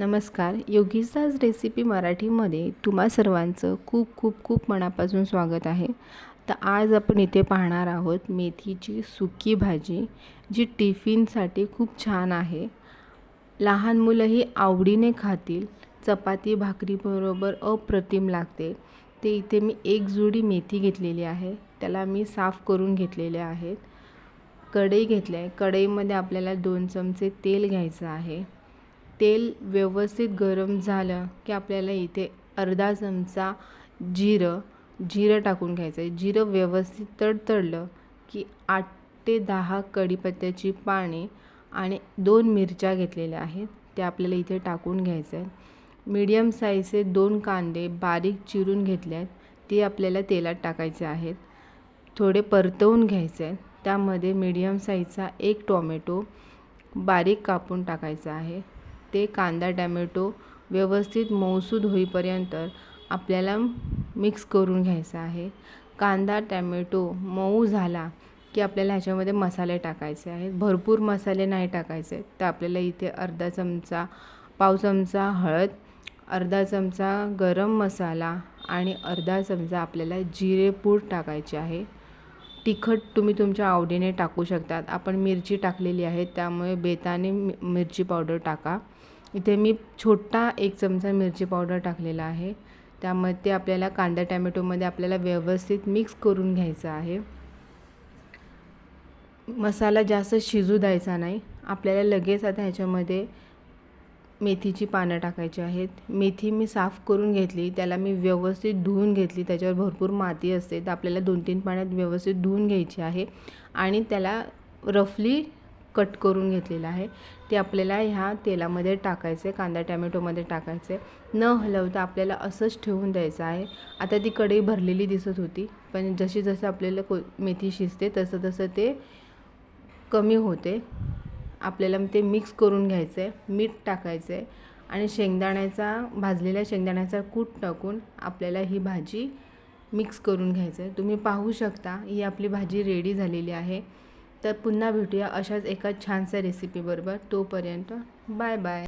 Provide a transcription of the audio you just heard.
नमस्कार. योगीचाच रेसिपी मराठीमध्ये तुम्हा सर्वांचं खूप खूप खूप मनापासून स्वागत आहे. तर आज आपण इथे पाहणार आहोत मेथीची सुकी भाजी जी टिफिनसाठी खूप छान आहे. लहान मुलंही आवडीने खातील. चपाती भाकरीबरोबर अप्रतिम लागते. ते इथे मी एक जुडी मेथी घेतलेली आहे. त्याला मी साफ करून घेतलेले आहेत. कढई घेतली आहे. कढईमध्ये आपल्याला दोन चमचे तेल घ्यायचं आहे. तेल व्यवस्थित गरम झालं की आपल्याला इथे अर्धा चमचा जिरं जिरं टाकून घ्यायचं आहे जिरं व्यवस्थित तडतडलं की आठ ते दहा कढीपत्त्याची पाने आणि दोन मिरच्या घेतलेल्या आहेत. त्या आपल्याला इथे टाकून घ्यायचं आहे मीडियम साईजचे दोन कांदे बारीक चिरून घेतले आहेत ते आपल्याला तेलात टाकायचे आहेत. थोडे परतवून घ्यायचे आहेत त्यामध्ये मीडियम साईजचा एक टोमॅटो बारीक कापून टाकायचा आहे. ते कांदा टॅमॅटो व्यवस्थित मऊसूद होईपर्यंत आपल्याला मिक्स करून घ्यायचं आहे. कांदा टॅमॅटो मऊ झाला की आपल्याला ह्याच्यामध्ये मसाले टाकायचे आहेत. भरपूर मसाले नाही टाकायचे तर आपल्याला इथे अर्धा चमचा पाव चमचा हळद अर्धा चमचा गरम मसाला आणि अर्धा चमचा आपल्याला जिरेपूड टाकायचे आहे. तिखट तुम्ही तुमच्या आवडीने टाकू शकतात. आपण मिरची टाकलेली आहे त्यामुळे बेताने मिरची पावडर टाका. इथे मी छोटा एक चमचा मिरची पावडर टाकलेला आहे. त्यामध्ये आपल्याला कांदा टॅमॅटोमध्ये आपल्याला व्यवस्थित मिक्स करून घ्यायचं आहे. मसाला जास्त शिजू द्यायचा नाही. आपल्याला लगेच आता ह्याच्यामध्ये मेथीची पानं टाकायची आहेत. मेथी मी साफ करून घेतली. त्याला मी व्यवस्थित धुवून घेतली. त्याच्यावर भरपूर माती असते. तर आपल्याला दोन तीन पाण्यात व्यवस्थित धुवून घ्यायची आहे. आणि त्याला रफली कट करून घेतलेलं आहे. ते आपल्याला ह्या तेलामध्ये टाकायचं. आहे कांदा टॅमॅटोमध्ये टाकायचं. आहे न हलवता आपल्याला असंच ठेवून द्यायचं आहे. आता ती कढई भरलेली दिसत होती. पण जशी जसं आपल्याला को मेथी शिजते तसं तसं ते कमी होते. आपल्याला ते मिक्स करून घ्यायचं आहे मीठ टाकायचं आहे आणि शेंगदाण्याचा भाजलेल्या शेंगदाण्याचा कूट टाकून आपल्याला ही भाजी मिक्स करून घ्यायचं आहे तुम्ही पाहू शकता ही आपली भाजी रेडी झालेली आहे. तर पुन्हा भेटूया अशाच एका छानशा रेसिपीबरोबर तोपर्यंत बाय बाय